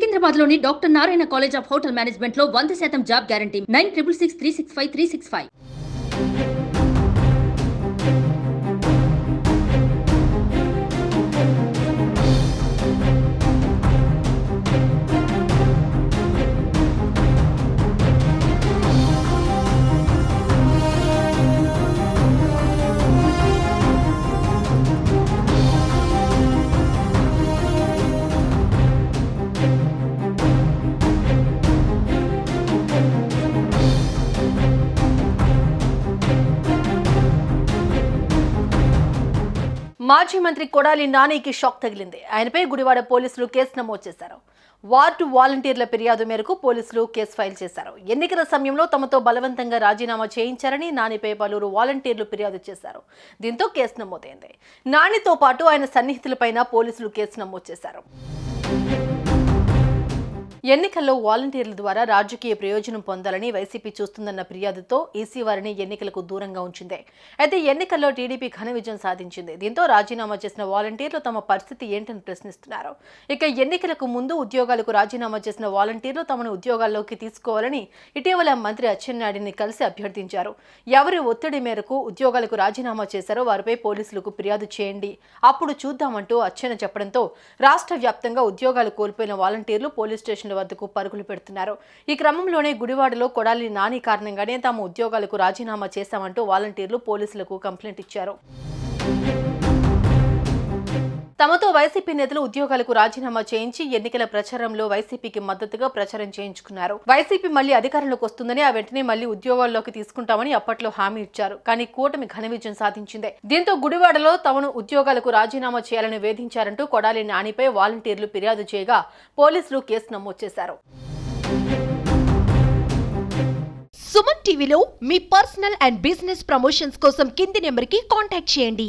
సికింద్రాబాద్లోని doctor Narayana college of hotel మేనేజ్మెంట్లో వంద శాతం job guarantee nine triple six three six five three six five. మాజీ మంత్రి కొడాలి నానికి షాక్ తగిలింది. ఆయనపై గుడివాడ పోలీసులు కేసు నమోదు చేశారు. వార్డు వాలంటీర్ల ఫిర్యాదు మేరకు పోలీసులు కేసు ఫైల్ చేశారు. ఎన్నికల సమయంలో తమతో బలవంతంగా రాజీనామా చేయించారని నానిపై పలువురు వాలంటీర్లు ఫిర్యాదు చేశారు. దీంతో కేసు నమోదైంది. నానితో పాటు ఆయన సన్నిహితులపైన పోలీసులు కేసు నమోదు చేశారు. ఎన్నికల్లో వాలంటీర్ల ద్వారా రాజకీయ ప్రయోజనం పొందాలని వైసీపీ చూస్తుందన్న ఫిర్యాదుతో ఈసీ వారిని ఎన్నికలకు దూరంగా ఉంచింది. అయితే ఎన్నికల్లో టీడీపీ ఘన విజయం సాధించింది. దీంతో రాజీనామా చేసిన వాలంటీర్లు తమ పరిస్థితి ఏంటని ప్రశ్నిస్తున్నారు. ఇక ఎన్నికలకు ముందు ఉద్యోగాలకు రాజీనామా చేసిన వాలంటీర్లు తమను ఉద్యోగాల్లోకి తీసుకోవాలని ఇటీవల మంత్రి అచ్చెన్నాయుడిని కలిసి అభ్యర్థించారు. ఎవరి ఒత్తిడి మేరకు ఉద్యోగాలకు రాజీనామా చేశారో వారిపై పోలీసులకు ఫిర్యాదు చేయండి. అప్పుడు చూద్దామంటూ అచ్చెన్న చెప్పడంతో రాష్ట్ర వ్యాప్తంగా ఉద్యోగాలు కోల్పోయిన వాలంటీర్లు పోలీస్ స్టేషన్ స్టేషన్ల వద్దకు పరుగులు పెడుతున్నారు. ఈ క్రమంలోనే గుడివాడలో కొడాలి నాని కారణంగానే తాము ఉద్యోగాలకు రాజీనామా చేశామంటూ వాలంటీర్లు పోలీసులకు కంప్లైంట్ ఇచ్చారు. తమతో వైసీపీ నేతలు ఉద్యోగాలకు రాజీనామా చేయించి ఎన్నికల ప్రచారంలో వైసీపీకి మద్దతుగా ప్రచారం చేయించుకున్నారు. వైసీపీ మళ్ళీ అధికారంలోకి వస్తుందని ఆ వెంటనే మళ్ళీ ఉద్యోగాల్లోకి తీసుకుంటామని అప్పట్లో హామీ ఇచ్చారు. కానీ కూటమి ఘన విజయం సాధించింది. దీంతో గుడివాడలో తమను ఉద్యోగాలకు రాజీనామా చేయాలని వేధించారంటూ కొడాలి నానిపై వాలంటీర్లు ఫిర్యాదు చేయగా పోలీసులు కేసు నమోదు చేశారు. సుమన్ టీవీలో మీ పర్సనల్ అండ్ బిజినెస్ ప్రమోషన్స్ కోసం కింది నెంబర్కి కాంటాక్ట్ చేయండి.